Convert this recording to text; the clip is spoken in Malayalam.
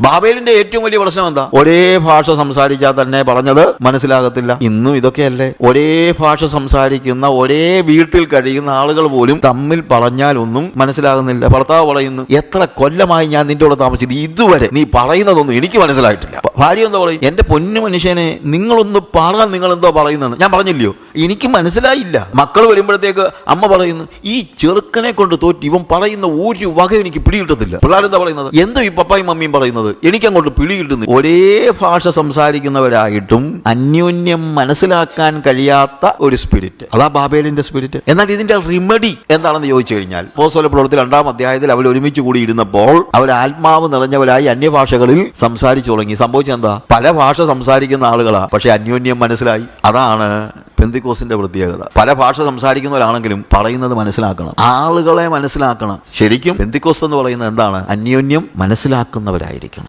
ബാബേലിന്റെ ഏറ്റവും വലിയ പ്രശ്നം എന്താ? ഒരേ ഭാഷ സംസാരിച്ചാൽ തന്നെ പറഞ്ഞത് മനസ്സിലാകത്തില്ല. ഇന്നും ഇതൊക്കെയല്ലേ? ഒരേ ഭാഷ സംസാരിക്കുന്ന ഒരേ വീട്ടിൽ കഴിയുന്ന ആളുകൾ പോലും തമ്മിൽ പറഞ്ഞാൽ ഒന്നും മനസ്സിലാകുന്നില്ല. ഭർത്താവ് പറയുന്നു എത്ര കൊല്ലമായി ഞാൻ നിന്റെ കൂടെ താമസിച്ചിട്ട് ഇതുവരെ നീ പറയുന്നതൊന്നും എനിക്ക് മനസ്സിലായിട്ടില്ല. ഭാര്യ എന്താ പറയും എന്റെ പൊന്നു മനുഷ്യനെ നിങ്ങളൊന്ന് നിങ്ങൾ എന്തോ പറയുന്നത് ഞാൻ പറഞ്ഞില്ലയോ? എനിക്ക് മനസ്സിലായില്ല. മക്കൾ വരുമ്പോഴത്തേക്ക് അമ്മ പറയുന്നു ഈ ചെറുക്കനെ കൊണ്ട് തോറ്റി ഇവൻ പറയുന്ന ഒരു വക എനിക്ക് പിടികിട്ടത്തില്ല. പിള്ളേരെന്താ പറയുന്നത്? എന്തോ ഈ പപ്പായും മമ്മിയും പറയുന്നത്? എനിക്ക് അങ്ങോട്ട് പിടികിട്ടുന്നു ഒരേ ഭാഷ സംസാരിക്കുന്നവരായിട്ടും അന്യോന്യം മനസ്സിലാക്കാൻ കഴിയാത്ത ഒരു സ്പിരിറ്റ് അതാ ബാബേലിന്റെ സ്പിരിറ്റ് എന്നാൽ ഇതിന്റെ റിമഡി എന്താണെന്ന് ചോദിച്ചു കഴിഞ്ഞാൽ പോസ്തല പ്രവർത്തി രണ്ടാം അധ്യായത്തിൽ അവർ ഒരുമിച്ച് കൂടി ഇരുന്നപ്പോൾ അവർ ആത്മാവ് നിറഞ്ഞവരായി അന്യഭാഷകളിൽ സംസാരിച്ചു തുടങ്ങി. സംഭവിച്ചത് എന്താ പല ഭാഷ സംസാരിക്കുന്ന ആളുകളാ. പക്ഷെ അന്യോന്യം മനസ്സിലായി. അതാണ് പെന്തിക്കോസിന്റെ പ്രത്യേകത. പല ഭാഷ സംസാരിക്കുന്നവരാണെങ്കിലും പറയുന്നത് മനസ്സിലാക്കണം. ആളുകളെ മനസ്സിലാക്കണം. ശരിക്കും പെന്തിക്കോസ് എന്ന് പറയുന്നത് എന്താണ്? അന്യോന്യം മനസ്സിലാക്കുന്നവരായിരിക്കണം.